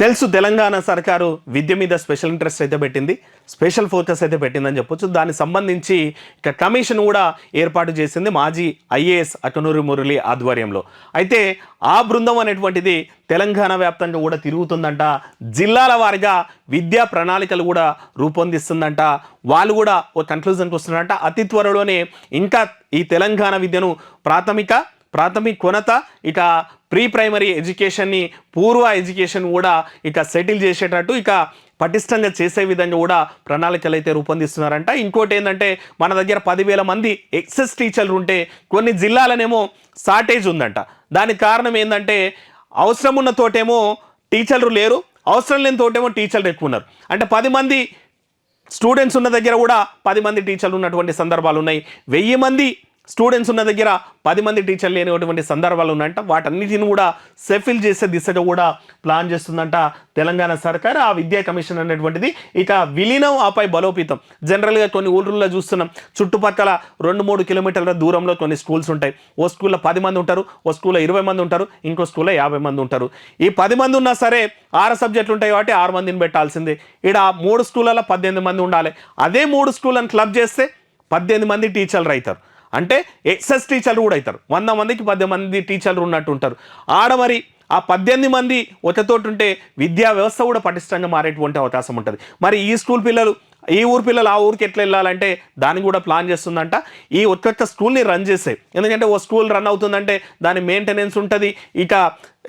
తెలుసు తెలంగాణ సర్కారు విద్య మీద స్పెషల్ ఇంట్రెస్ట్ అయితే పెట్టింది స్పెషల్ ఫోకస్ అయితే పెట్టిందని చెప్పొచ్చు. దానికి సంబంధించి ఇక కమిషన్ కూడా ఏర్పాటు చేసింది మాజీ ఐఏఎస్ అకనూరి మురళి ఆధ్వర్యంలో. అయితే ఆ బృందం అనేటువంటిది తెలంగాణ వ్యాప్తంగా కూడా తిరుగుతుందంట. జిల్లాల వారిగా విద్యా ప్రణాళికలు కూడా రూపొందిస్తుందంట. వాళ్ళు కూడా ఓ కన్క్లూజన్కి వస్తున్నారంట. అతి త్వరలోనే ఇంకా ఈ తెలంగాణ విద్యను ప్రాథమిక ప్రాథమిక కొనత ఇక ప్రీ ప్రైమరీ ఎడ్యుకేషన్ని పూర్వ ఎడ్యుకేషన్ కూడా ఇక సెటిల్ చేసేటట్టు ఇక పటిష్టంగా చేసే విధంగా కూడా ప్రణాళికలు అయితే రూపొందిస్తున్నారంట. ఇంకోటి ఏంటంటే మన దగ్గర పదివేల మంది ఎక్సెస్ టీచర్లు ఉంటే కొన్ని జిల్లాలనేమో షార్టేజ్ ఉందంట. దానికి కారణం ఏంటంటే అవసరం ఉన్న తోటేమో టీచర్లు లేరు అవసరం లేని తోటేమో టీచర్లు ఎక్కువ ఉన్నారు అంటే పది మంది స్టూడెంట్స్ ఉన్న దగ్గర కూడా పది మంది టీచర్లు ఉన్నటువంటి సందర్భాలు ఉన్నాయి. వెయ్యి మంది స్టూడెంట్స్ ఉన్న దగ్గర పది మంది టీచర్లు లేనటువంటి సందర్భాలు ఉన్నాయంట. వాటన్నిటిని కూడా సెఫిల్ చేసే దిశగా కూడా ప్లాన్ చేస్తుందంట తెలంగాణ సర్కార్. ఆ విద్యా కమిషన్ అనేటువంటిది ఇక విలీనం ఆపై బలోపేతం. జనరల్గా కొన్ని ఊళ్ళల్లో చూస్తున్నాం. చుట్టుపక్కల రెండు మూడు కిలోమీటర్ల దూరంలో కొన్ని స్కూల్స్ ఉంటాయి. ఓ స్కూల్లో పది మంది ఉంటారు ఓ స్కూల్లో ఇరవై మంది ఉంటారు ఇంకో స్కూల్లో యాభై మంది ఉంటారు. ఈ పది మంది ఉన్నా సరే ఆరు సబ్జెక్టులు ఉంటాయి కాబట్టి ఆరు మందిని పెట్టాల్సిందే. ఇక్కడ మూడు స్కూళ్ళలో పద్దెనిమిది మంది ఉండాలి. అదే మూడు స్కూళ్ళని క్లబ్ చేస్తే పద్దెనిమిది మంది టీచర్లు అవుతారు అంటే ఎక్సెస్ టీచర్లు కూడా అవుతారు. వంద మందికి పద్దెనిమిది మంది టీచర్లు ఉన్నట్టు ఉంటారు ఆడ మరి ఆ పద్దెనిమిది మంది ఒకతోటి ఉంటే విద్యా వ్యవస్థ కూడా పటిష్టంగా మారేటువంటి అవకాశం ఉంటుంది. మరి ఈ స్కూల్ పిల్లలు ఈ ఊరు పిల్లలు ఆ ఊరికి ఎట్లా వెళ్ళాలంటే దాన్ని కూడా ప్లాన్ చేస్తుందంట. ఈ ఒక్కొక్క స్కూల్ని రన్ చేసే. ఎందుకంటే ఓ స్కూల్ రన్ అవుతుందంటే దాని మెయింటెనెన్స్ ఉంటుంది. ఇక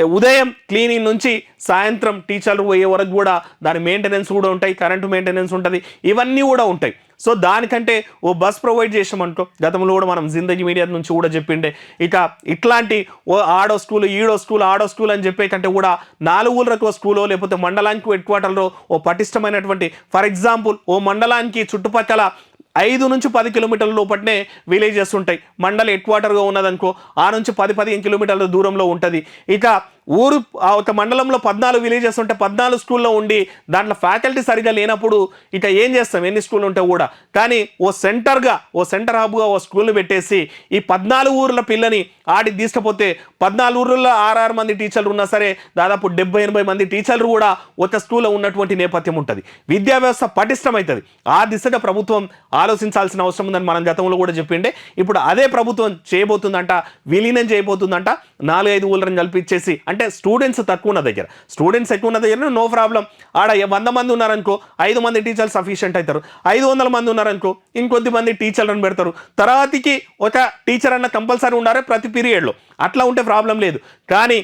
ఉదయం క్లీనింగ్ నుంచి సాయంత్రం టీచర్లు పోయే వరకు కూడా దాని మెయింటెనెన్స్ కూడా ఉంటాయి కరెంటు మెయింటెనెన్స్ ఉంటుంది ఇవన్నీ కూడా ఉంటాయి. సో దానికంటే ఓ బస్ ప్రొవైడ్ చేసామనుకో గతంలో కూడా మనం జిందగీ మీడియా నుంచి కూడా చెప్పిండే ఇక ఇట్లాంటి ఓ ఆడో స్కూల్ ఈడో స్కూల్ ఆడో స్కూల్ అని చెప్పే కంటే కూడా నాలుగు ఊళ్ళకు స్కూలో లేకపోతే మండలానికి హెడ్ క్వార్టర్లో ఓ పటిష్టమైనటువంటి ఫర్ ఎగ్జాంపుల్ ఓ మండలానికి చుట్టుపక్కల ఐదు నుంచి పది కిలోమీటర్ల లోపట్నే విలేజెస్ ఉంటాయి. మండలి హెడ్ క్వార్టర్గా ఉన్నదనుకో ఆ నుంచి పది పదిహేను కిలోమీటర్ల దూరంలో ఉంటుంది. ఇక ఊరు ఆ ఒక మండలంలో పద్నాలుగు విలేజెస్ ఉంటే పద్నాలుగు స్కూల్లో ఉండి దాంట్లో ఫ్యాకల్టీ సరిగా లేనప్పుడు ఇక ఏం చేస్తాం? ఎన్ని స్కూల్ ఉంటే కూడా. కానీ ఓ సెంటర్గా ఓ సెంటర్ హబ్గా ఓ స్కూల్ని పెట్టేసి ఈ పద్నాలుగు ఊర్ల పిల్లని ఆడి తీసుకపోతే పద్నాలుగు ఊర్లలో ఆరు మంది టీచర్లు ఉన్నా సరే దాదాపు డెబ్బై ఎనభై మంది టీచర్లు కూడా ఒక స్కూల్లో ఉన్నటువంటి నేపథ్యం ఉంటుంది. విద్యా వ్యవస్థ పటిష్టమవుతుంది ఆ దిశగా ప్రభుత్వం ఆలోచించాల్సిన అవసరం ఉందని మనం గతంలో కూడా చెప్పిండే. ఇప్పుడు అదే ప్రభుత్వం చేయబోతుందంట విలీనం చేయబోతుందంట నాలుగైదు ఊళ్ళని కల్పించేసి అంటే అంటే స్టూడెంట్స్ తక్కువ ఉన్న దగ్గర. స్టూడెంట్స్ ఎక్కువ ఉన్న దగ్గర నో ప్రాబ్లం ఆడ వంద మంది ఉన్నారనుకో ఐదు మంది టీచర్లు సఫిషియెంట్ అవుతారు ఐదు వందల మంది ఉన్నారనుకో ఇంకొద్ది మంది టీచర్లను పెడతారు. తర్వాతకి ఒక టీచర్ అన్న కంపల్సరీ ఉండాలి ప్రతి పీరియడ్లో అట్లా ఉంటే ప్రాబ్లం లేదు. కానీ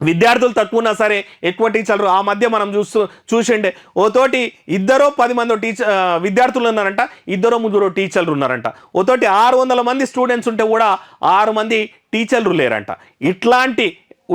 విద్యార్థులు తక్కువ ఉన్నా సరే ఎక్కువ టీచర్లు ఆ మధ్య మనం చూస్తూ చూసిండే ఓ తోటి ఇద్దరో పది మంది టీచర్ విద్యార్థులు ఉన్నారంట ఇద్దరో ముగ్గురు టీచర్లు ఉన్నారంట. ఓ తోటి ఆరు వందల మంది స్టూడెంట్స్ ఉంటే కూడా ఆరు మంది టీచర్లు లేరంట. ఇట్లాంటి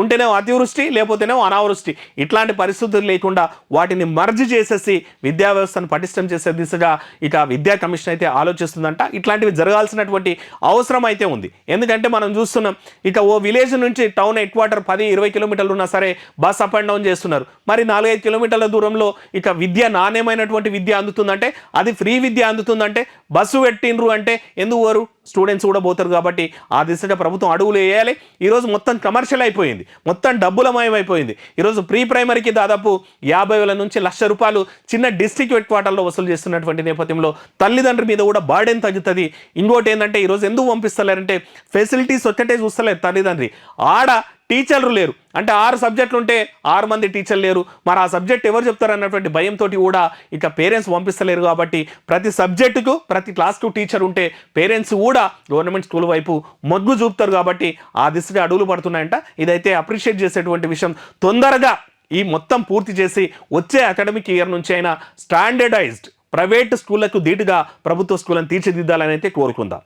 ఉంటేనేమో అతివృష్టి లేకపోతేనేమో అనావృష్టి. ఇట్లాంటి పరిస్థితులు లేకుండా వాటిని మర్జ్ చేసేసి విద్యా వ్యవస్థను పటిష్టం చేసే దిశగా ఇక విద్యా కమిషన్ అయితే ఆలోచిస్తుందంట. ఇట్లాంటివి జరగాల్సినటువంటి అవసరం అయితే ఉంది. ఎందుకంటే మనం చూస్తున్నాం ఇక ఓ విలేజ్ నుంచి టౌన్ హెడ్ క్వార్టర్ పది ఇరవై కిలోమీటర్లు ఉన్నా సరే బస్ అప్ అండ్ డౌన్ చేస్తున్నారు. మరి నాలుగైదు కిలోమీటర్ల దూరంలో ఇక విద్య నాణ్యమైనటువంటి విద్య అందుతుందంటే అది ఫ్రీ విద్య అందుతుందంటే బస్సు పెట్టిండ్రు అంటే ఎందుకు వారు? స్టూడెంట్స్ కూడా పోతారు కాబట్టి ఆ దిశగా ప్రభుత్వం అడుగులు వేయాలి. ఈరోజు మొత్తం కమర్షియల్ అయిపోయింది. మొత్తం డబ్బులమయం అయిపోయింది ఈరోజు ప్రీ ప్రైమరీకి దాదాపు యాభై వేల నుంచి లక్ష రూపాయలు చిన్న డిస్ట్రిక్ట్ హెడ్ క్వార్టర్లో వసూలు చేస్తున్నటువంటి నేపథ్యంలో తల్లిదండ్రుల మీద కూడా బాడెన్ తగ్గుతుంది. ఇంకోటి ఏంటంటే ఈరోజు ఎందుకు పంపిస్తలేరంటే ఫెసిలిటీస్ ఒక్కటే చూస్తలేరు తల్లిదండ్రి. ఆడ టీచర్లు లేరు. అంటే ఆరు సబ్జెక్టులు ఉంటే ఆరు మంది టీచర్లు లేరు. మరి ఆ సబ్జెక్ట్ ఎవరు చెప్తారు అన్నటువంటి భయంతో కూడా ఇక పేరెంట్స్ పంపిస్తలేరు కాబట్టి ప్రతి సబ్జెక్టుకు ప్రతి క్లాస్కు టీచర్ ఉంటే పేరెంట్స్ కూడా గవర్నమెంట్ స్కూల్ వైపు మొగ్గు చూపుతారు కాబట్టి ఆ దిశగా అడుగులు పడుతున్నాయంట. ఇదైతే అప్రిషియేట్ చేసేటువంటి విషయం. తొందరగా ఈ మొత్తం పూర్తి చేసి వచ్చే అకాడమిక్ ఇయర్ నుంచి అయినా స్టాండర్డైజ్డ్ ప్రైవేట్ స్కూళ్ళకు ధీటుగా ప్రభుత్వ స్కూళ్ళను తీర్చిదిద్దాలని అయితే కోరుకుందాం.